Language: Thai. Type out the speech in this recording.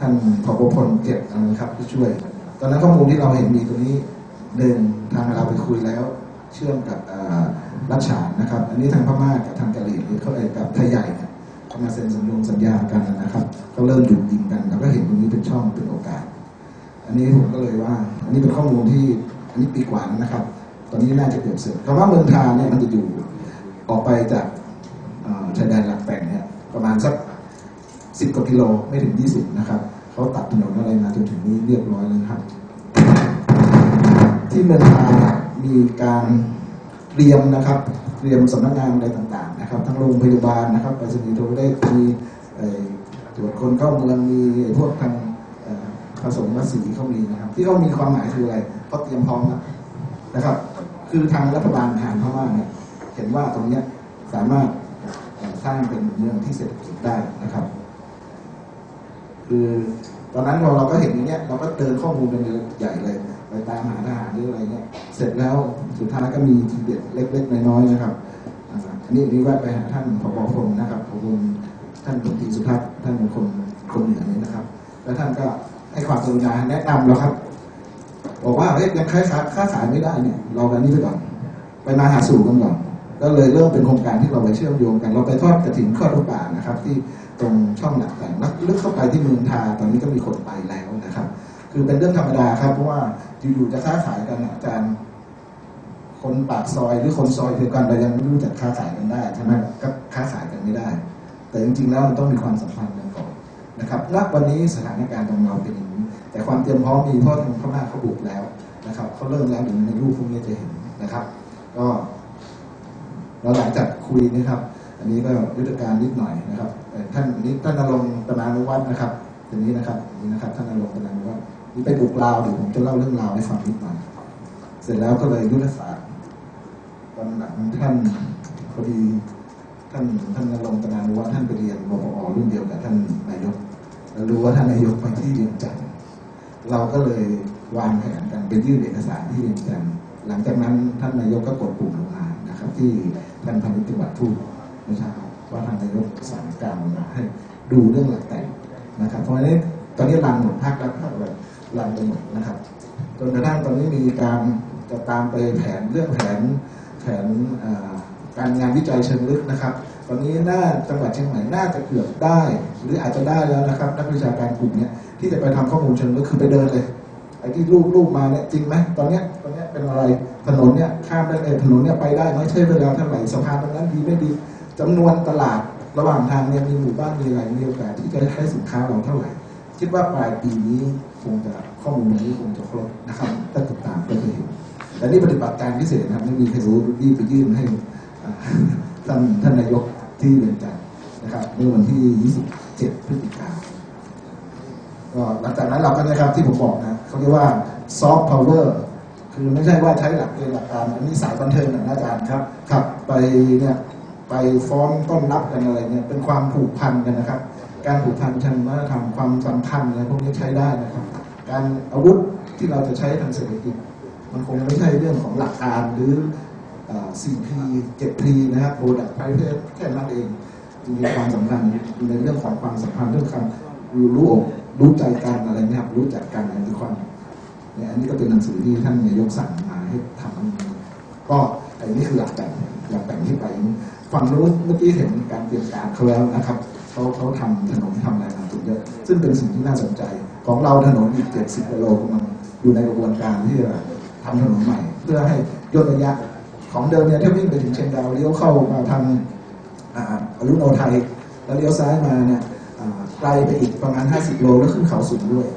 ท่านผบพลเก็บนะครับที่ช่วย ตอนนั้นข้อมูลที่เราเห็นมีตรงนี้หนึ่งทางเราไปคุยแล้ว เชื่อมกับรัชฉานนะครับ อันนี้ทางพม่ากับทางกะเหรี่ยงหรือเขาเอ่ยกับไทยใหญ่เขามาเซ็นสัญญงสัญญากันนะครับเขาเริ่มหยุดยิงกันเราก็เห็นตรงนี้เป็นช่องเป็นโอกาส อันนี้ผมก็เลยว่า อันนี้เป็นข้อมูลที่อันนี้ปีกว่านะครับ ตอนนี้น่าจะเกือบเสร็จคำว่าเมืองทาเนี่ยมันจะอยู่ออกไปจากชายแดนหลักแปลงเนี่ยประมาณสัก สิบกว่ากิโลไม่ถึงยี่สิบนะครับเขาตัดถนนอะไรมาจนถึงนี้เรียบร้อยแล้วครับ ที่เมืองทามีการเตรียมนะครับเตรียมสำนักงานอะไรต่างๆนะครับ ทั้งโรงพยาบาลนะครับไปรษณีย์โทรเลขมีตรวจคนเข้าเมืองมีพวกทางผสมภาษีเขามีนะครับ ที่เขามีความหมายคืออะไรเขาเตรียมพร้อมนะครับ คือทางรัฐบาลทางพม่าเนี่ยเห็นว่าตรงเนี้ยสามารถสร้างเป็นเมืองที่เศรษฐกิจได้นะครับ คือตอนนั้นเราเราก็เห็นอย่างเงี้ยเราก็เดินข้อมูลเป็นใหญ่เลยไปตามหาทหารหรืออะไรเงี้ยเสร็จแล้วสุดท้ายก็มีทีเด็ดเล็กๆน้อยๆนะครับอันนี้นี่แวะไปหาท่านผบพลนะครับผบพท่านพลตรีสุทัศน์ท่านเป็นคนคนเหนือนี้นะครับ แล้วท่านก็ให้ความกรุณาแนะนำเราครับ บอกว่าเฮ้ยยังค้าขายค้าขายไม่ได้เนี่ยเรากันนี้ไปก่อนไปมาหาสู่กันก่อนก็เลยเริ่มเป็นโครงการที่เราไปเชื่อมโยงกัน เราไปทอดกระถิ่นข้อทุกป่านะครับ ที่ ตรงช่องหลักแต่งลึกเข้าไปที่เมืองทาตอนนี้ก็มีคนไปแล้วนะครับ คือเป็นเรื่องธรรมดาครับเพราะว่าอยู่ๆจะค้าขายกันอาจารย์คนปากซอยหรือคนซอยเดียวกันเรายังไม่รู้จักค้าขายกันได้ใช่ไหมก็ค้าขายกันไม่ได้ แต่จริงๆแล้วมันต้องมีความสัมพันธ์กันก่อนนะครับณวันนี้สถานการณ์ตรงเราเป็นอย่างนี้แต่ความเตรียมพร้อมมีเพราะทางพม่าเขาบุกแล้วนะครับเขาเริ่มแล้วเดี๋ยวในรูปพวกนี้จะเห็นนะครับ ก็แล้วหลังจากคุยนะครับ อันนี้ก็ยุทธการนิดหน่อยนะครับท่านนี้ท่านนรงตนานุวัฒน์นะครับทีนี้นะครับนี่นะครับท่านนรงตนานุวัฒน์นี่ไปบุกลาวเดี๋ยวผมจะเล่าเรื่องราวให้ฟังนิดหน่อยเสร็จแล้วก็เลยยุทธศาสตร์ตอนหลังท่านพอดีท่านท่านนรงตนานุวัฒน์ท่านไปเรียนวปอรุ่นเดียวกับท่านนายกแล้วรู้ว่าท่านนายกไปที่เวียงจันเราก็เลยวางแผนกันไปยื่นเอกสารที่เวียงจันหลังจากนั้นท่านนายกก็กดปุ่มลงมานะครับ ที่ท่านพานิชย์จังหวัดพูด เมื่อเช้าว่าทานนายกสั่งการมาให้ดูเรื่องหลักแต่งนะครับเพราะฉะนั้นตอนนี้รันหมดภาครัฐภาคอะไรรันไปหมดนะครับจนกระทั่งตอนนี้มีการจะตามไปแผนเรื่องแผนแผนการงานวิจัยเชิงลึกนะครับ ตอนนี้น่าจังหวัดเชียงใหม่น่าจะเกือบได้ หรืออาจจะได้แล้วนะครับนักวิชาการกลุ่มนี้ที่จะไปทำข้อมูลเชิงลึกคือไปเดินเลยไอ้ที่รูปรูปมาเนี่ยจริงไหมตอนเนี้ยตอนเนี้ยเป็นอะไรถนนเนี่ยข้ามได้เลยถนนเนี่ยไปได้ไหมใช้เวลาเท่าไหร่สะพานตรงนั้นดีไม่ดี จำนวนตลาดระหว่างทางเนี่ยมีหมู่บ้านมีอะไรมีโอกาสที่จะได้ใช้สินค้าเราเท่าไหร่ คิดว่าปลายปีนี้คงจะข้อมูลนี้คงจะครบนะครับถ้าติดตามก็จะเห็นแต่นี่ปฏิบัติการพิเศษนะครับไม่มีใครรู้รีบไปยื่นให้ท่านท่านนายกที่เรือนจำนะครับเมื่อวันที่ 27 พฤศจิกายนก็หลังจากนั้นเราก็นี่ยครับที่ผมบอกนะเขาเรียกว่าซอฟต์พาวเวอร์คือไม่ใช่ว่าใช้หลักเกณฑ์หลักการอันนี้สายบันเทิงนะอาจารย์ครับ ครับ ไปเนี่ย ไปฟ้องต้อนรับกันอะไรเนี่ยเป็นความผูกพันกันนะครับ การผูกพันทางวัฒนธรรมความสัมพันธ์อะไรพวกนี้ใช้ได้นะครับ การอาวุธที่เราจะใช้ทางเศรษฐกิจ มันคงไม่ใช่เรื่องของหลักการหรือเอ่อ 4P 7P นะครับ Product Private แค่นั้นเองจริงๆความสำคัญในเรื่องของความสัมพันธ์เรื่องการรู้อกรู้ใจกันอะไรนะครับรู้จักกันอันนี้ความเนี่ยอันนี้ก็เป็นหนังสือที่ท่านนายกสั่งมาให้ทำก็อันนี้คือหลักแต่งหลักแต่งที่ไป ฝั่งนู้นเมื่อกี้เห็นการเตรียมการเขาแล้วนะครับเขาเขาทำถนนทำอะไรมาถูกเยอะซึ่งเป็นสิ่งที่น่าสนใจ ของเราถนนอีก70กิโลกำลังอยู่ในกระบวนการที่จะทำถนนใหม่ เพื่อให้ย่นระยะของเดิมเนี่ยถ้าวิ่งไปถึงเชียงดาวเลี้ยวเข้ามาทางอรุณโนไทยแล้วเลี้ยวซ้ายมาเนี่ยไกลไปอีกประมาณ 50 โลแล้วขึ้นเขาสูงด้วย